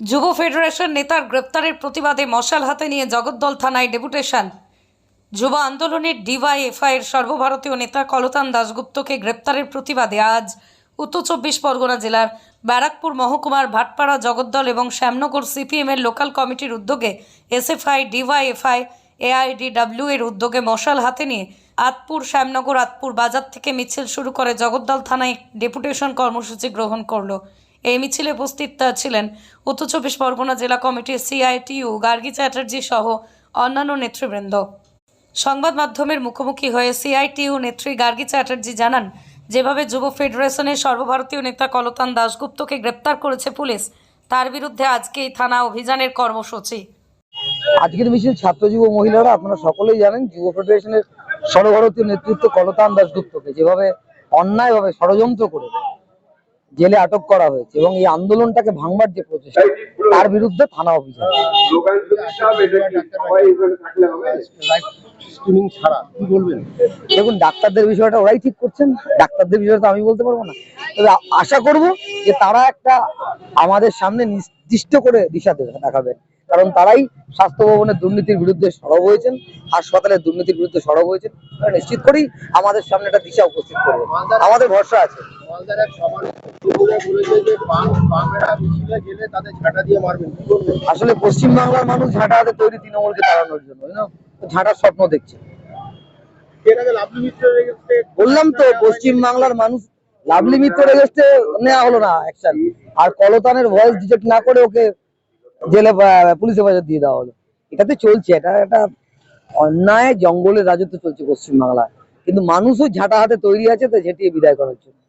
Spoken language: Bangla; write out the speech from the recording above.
যুব ফেডারেশন নেতার গ্রেপ্তারের প্রতিবাদে মশাল হাতে নিয়ে জগদ্দল থানায় ডেপুটেশন। যুব আন্দোলনের ডিওয়াইএফআই এর সর্বভারতীয় নেতা কলতান দাশগুপ্তকে গ্রেপ্তারের প্রতিবাদে আজ উত্তর চব্বিশ পরগনা জেলার ব্যারাকপুর মহকুমার ভাটপাড়া জগদ্দল এবং শ্যামনগর সিপিএম এর লোকাল কমিটির উদ্যোগে এসএফআই, ডিওয়াইএফআই, এআইডিডব্লিউ এর উদ্যোগে মশাল হাতে নিয়ে আতপুর, শ্যামনগর, আতপুর বাজার থেকে মিছিল শুরু করে জগদ্দল থানায় ডেপুটেশন কর্মসূচি গ্রহণ করল। এই মিছিলে উপস্থিত ছিলেন উত্তর চব্বিশ পরগনা জেলা কমিটির সিআইটিইউ গার্গী চ্যাটার্জি সহ অন্যান্য নেতৃবৃন্দ। সংবাদ মাধ্যমের মুখোমুখি হয়ে সিআইটিইউ নেত্রী গার্গী চ্যাটার্জি জানান, যেভাবে যুব ফেডারেশনের সর্বভারতীয় নেতা কলতান দাশগুপ্তকে গ্রেপ্তার করেছে পুলিশ, তার বিরুদ্ধে আজকে এই থানা অভিযানের কর্মসূচি। আজকের মিছিল ছাত্র যুব মহিলারা, আপনারা সকলেই জানেন, যুব ফেডারেশনের সর্বভারতীয় নেতৃত্ব কলতান দাসগুপ্তকে যেভাবে অন্যায়ভাবে ষড়যন্ত্র করে জেলে আটক করা হয়েছে এবং এই আন্দোলনটাকে ভাঙবার যে প্রচেষ্টা তার বিরুদ্ধে থানা অভিযান দেখুন ডাক্তারদের বিষয়টা ওরাই ঠিক করছেন ডাক্তারদের বিষয়টা আমি বলতে পারব না। তবে আশা করব যে তারা একটা আমাদের সামনে নির্দিষ্ট করে দিশা দেখাবেন কারণ তারাই স্বাস্থ্য ভবনের দুর্নীতির বিরুদ্ধে সরব হয়েছেন হাসপাতালের দুর্নীতির বিরুদ্ধে সরব হয়েছেন। নিশ্চিত করেই আমাদের সামনে একটা দিশা উপস্থিত করবে। আমাদের ভরসা আছে। আসলে পশ্চিমবাংলার মানুষ ঝাঁটা হাতে তৈরি তৃণমূলকে তাড়ানোর জন্য? ঝাঁটার স্বপ্ন দেখছে। বললাম তো পশ্চিম বাংলার মানুষ লাভলি মিত্র রেগেস্টে নেওয়া হলো না অ্যাকশন আর কলতানের ভয়েস ডিটেক্ট না করে ওকে জেলে বা- পুলিশে বাজার দিয়ে দেওয়া হলো। এটাতে চলছে, এটা একটা অন্যায় জঙ্গলের রাজত্ব চলছে পশ্চিমবাংলায়। কিন্তু মানুষও ঝাঁটা হাতে তৈরি আছে, তো ঝেঁটিয়ে বিদায় করার জন্য।